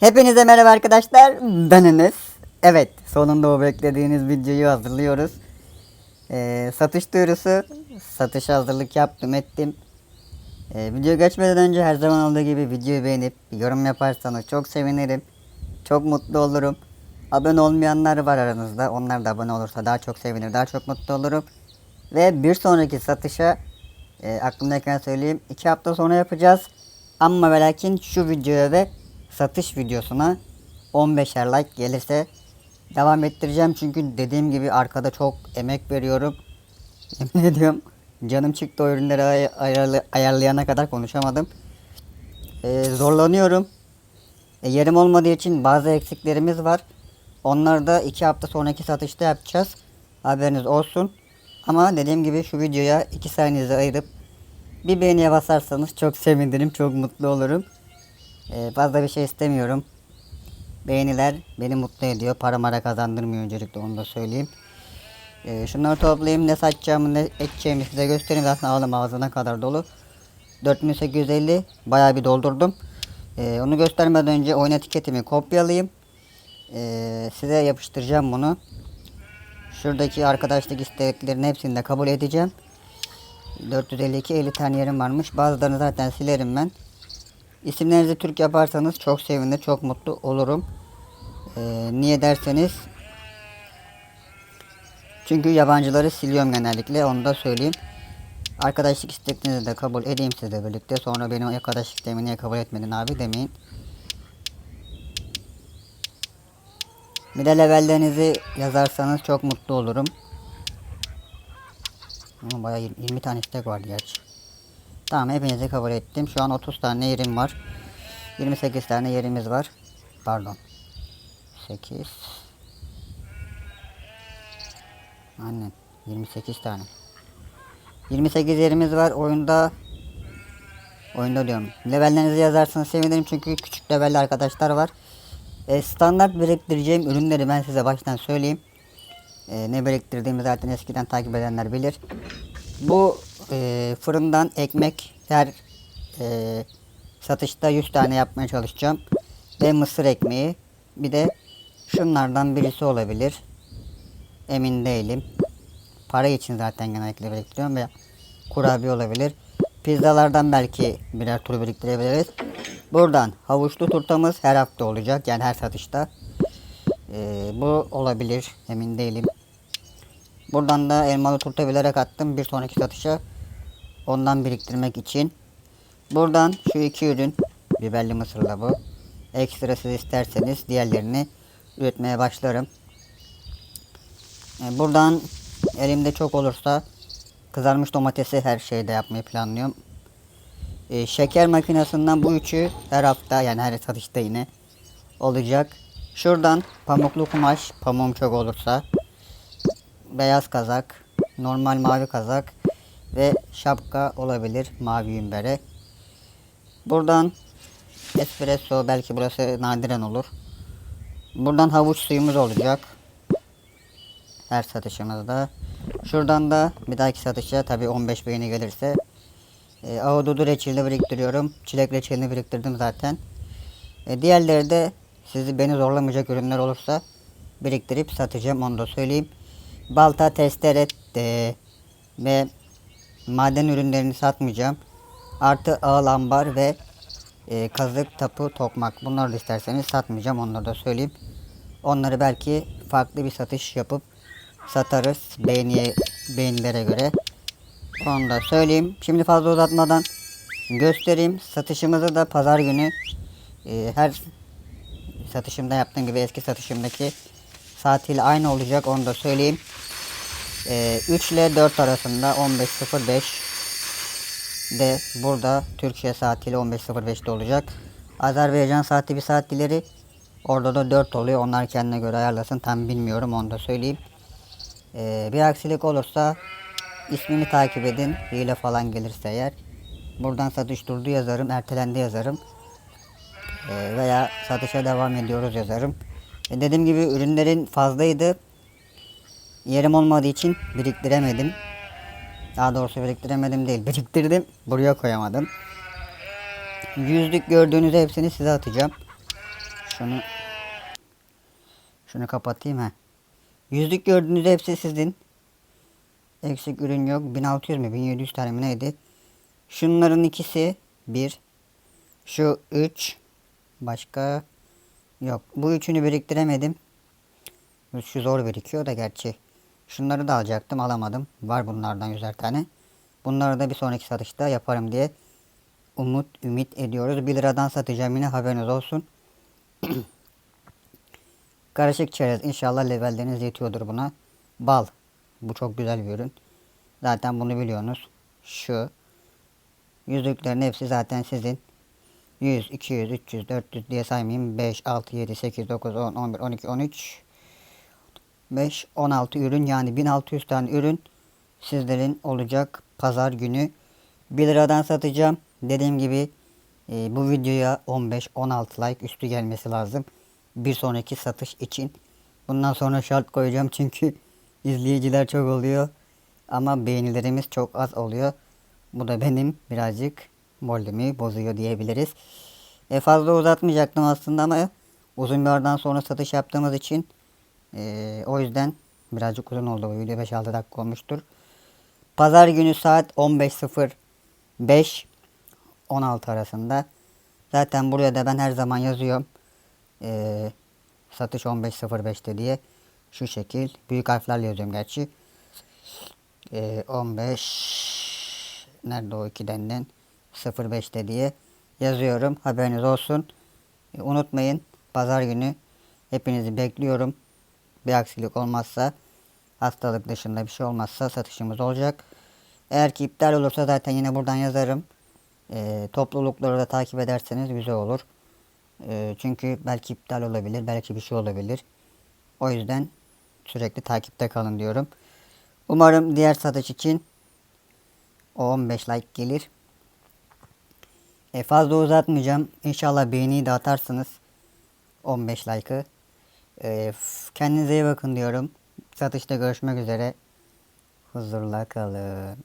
Hepinize merhaba arkadaşlar. Ben. Evet, sonunda o beklediğiniz videoyu hazırlıyoruz. Ee, satış duyurusu. Satış hazırlık yaptım, ettim. Ee, video geçmeden önce her zaman olduğu gibi videoyu beğenip yorum yaparsanız çok sevinirim. Çok mutlu olurum. Abone olmayanlar var aranızda. Onlar da abone olursa daha çok sevinir, daha çok mutlu olurum. Ve bir sonraki satışa e, aklımdayken söyleyeyim. iki hafta sonra yapacağız. Ama ve lakin şu videoya ve satış videosuna 15'er like gelirse devam ettireceğim. Çünkü dediğim gibi arkada çok emek veriyorum. Yemin ediyorum canım çıktı o ürünleri ay- ayarlı- ayarlayana kadar konuşamadım. E, zorlanıyorum. E, yerim olmadığı için bazı eksiklerimiz var. Onları da iki hafta sonraki satışta yapacağız. Haberiniz olsun. Ama dediğim gibi şu videoya iki saniyenizi ayırıp bir beğeniye basarsanız çok sevinirim, çok mutlu olurum. Ee, fazla bir şey istemiyorum. Beğeniler beni mutlu ediyor. Para mara kazandırmıyor öncelikle onu da söyleyeyim. Ee, şunları toplayayım. Ne satacağımı ne edeceğimi size göstereyim. Zaten alım ağzına kadar dolu. 4850 bayağı bir doldurdum. Ee, onu göstermeden önce oyun etiketimi kopyalayayım. Size yapıştıracağım bunu. Şuradaki arkadaşlık isteklerin hepsini de kabul edeceğim. 452 50 tane yerim varmış. Bazılarını zaten silerim ben. İsimlerinizi Türk yaparsanız çok sevinir, çok mutlu olurum. Ee, niye derseniz çünkü yabancıları siliyorum genellikle onu da söyleyeyim. Arkadaşlık isteklerinizi de kabul edeyim sizle birlikte. Sonra benim arkadaşlık istemini niye kabul etmedin abi demeyin. De levellerinizi yazarsanız çok mutlu olurum. Ama bayağı 20, 20 tane istek vardı gerçi. Tamam hepinizi kabul ettim. Şu an 30 tane yerim var. 28 tane yerimiz var. Pardon. 8 Aynen 28 tane. 28 yerimiz var. Oyunda Oyunda diyorum. Levellerinizi yazarsanız sevinirim çünkü küçük levelli arkadaşlar var. E, standart biriktireceğim ürünleri ben size baştan söyleyeyim. E, ne biriktirdiğimi zaten eskiden takip edenler bilir. Bu e, fırından ekmek her e, satışta 100 tane yapmaya çalışacağım. Ve mısır ekmeği. Bir de şunlardan birisi olabilir. Emin değilim. Para için zaten genellikle biriktiriyorum ve kurabiye olabilir. Pizzalardan belki birer tur biriktirebiliriz. Buradan havuçlu turtamız her hafta olacak. Yani her satışta. Ee, bu olabilir. Emin değilim. Buradan da elmalı turta bilerek attım. Bir sonraki satışa ondan biriktirmek için. Buradan şu iki ürün. Biberli mısırla bu. Ekstra siz isterseniz diğerlerini üretmeye başlarım. Ee, buradan elimde çok olursa kızarmış domatesi her şeyde yapmayı planlıyorum. Ee, şeker makinesinden bu üçü her hafta yani her satışta yine olacak. Şuradan pamuklu kumaş pamuğum çok olursa beyaz kazak, normal mavi kazak ve şapka olabilir mavi yümbere. Buradan espresso belki burası nadiren olur. Buradan havuç suyumuz olacak. Her satışımızda. Şuradan da bir dahaki satışa tabi 15 beğeni gelirse e, ahududu reçelini biriktiriyorum. Çilek reçelini biriktirdim zaten. E, diğerleri de sizi beni zorlamayacak ürünler olursa biriktirip satacağım onu da söyleyeyim. Balta, testere e, ve maden ürünlerini satmayacağım. Artı ağıl ambar ve e, kazık, tapu, tokmak bunları da isterseniz satmayacağım onları da söyleyeyim. Onları belki farklı bir satış yapıp satarız beğeniye, beğenilere göre. Onu da söyleyeyim. Şimdi fazla uzatmadan göstereyim. Satışımızı da pazar günü e, her satışımda yaptığım gibi eski satışımdaki saatiyle aynı olacak. Onu da söyleyeyim. E, 3 ile 4 arasında 15.05 de burada Türkiye saatiyle 15.05'te olacak. Azerbaycan saati bir saat ileri. Orada da 4 oluyor. Onlar kendine göre ayarlasın. Tam bilmiyorum onu da söyleyeyim. Ee, bir aksilik olursa ismini takip edin. Hile falan gelirse eğer. Buradan satış durdu yazarım. Ertelendi yazarım. Ee, veya satışa devam ediyoruz yazarım. E, dediğim gibi ürünlerin fazlaydı. Yerim olmadığı için biriktiremedim. Daha doğrusu biriktiremedim değil. Biriktirdim. Buraya koyamadım. Yüzlük gördüğünüz hepsini size atacağım. Şunu şunu kapatayım ha. Yüzlük gördüğünüz hepsi sizin. Eksik ürün yok. 1600 mi 1700 tane mi neydi? Şunların ikisi bir. Şu üç. Başka yok. Bu üçünü biriktiremedim. Şu zor birikiyor da gerçi. Şunları da alacaktım alamadım. Var bunlardan yüzer tane. Bunları da bir sonraki satışta yaparım diye umut ümit ediyoruz. 1 liradan satacağım yine haberiniz olsun. Karışık çerez. İnşallah levelleriniz yetiyordur buna. Bal. Bu çok güzel bir ürün. Zaten bunu biliyorsunuz. Şu. Yüzüklerin hepsi zaten sizin. 100, 200, 300, 400 diye saymayayım. 5, 6, 7, 8, 9, 10, 11, 12, 13, 5, 16 ürün yani 1600 tane ürün sizlerin olacak pazar günü. 1 liradan satacağım. Dediğim gibi e, bu videoya 15-16 like üstü gelmesi lazım. Bir sonraki satış için. Bundan sonra şart koyacağım çünkü izleyiciler çok oluyor. Ama beğenilerimiz çok az oluyor. Bu da benim birazcık moralimi bozuyor diyebiliriz. E fazla uzatmayacaktım aslında ama uzun bir aradan sonra satış yaptığımız için e, o yüzden birazcık uzun oldu bu video 5-6 dakika olmuştur. Pazar günü saat 15.05 16 arasında. Zaten buraya da ben her zaman yazıyorum. E, satış 15.05'te diye. Şu şekil. Büyük harflerle yazıyorum gerçi. E, 15 nerede o iki denden 05'te diye yazıyorum. Haberiniz olsun. E, unutmayın pazar günü hepinizi bekliyorum. Bir aksilik olmazsa hastalık dışında bir şey olmazsa satışımız olacak. Eğer ki iptal olursa zaten yine buradan yazarım. E, toplulukları da takip ederseniz güzel olur. E, çünkü belki iptal olabilir, belki bir şey olabilir. O yüzden sürekli takipte kalın diyorum. Umarım diğer satış için o 15 like gelir. E, fazla uzatmayacağım. İnşallah beğeniyi de atarsınız. 15 like'ı. E, f- kendinize iyi bakın diyorum. Satışta görüşmek üzere. Huzurla kalın.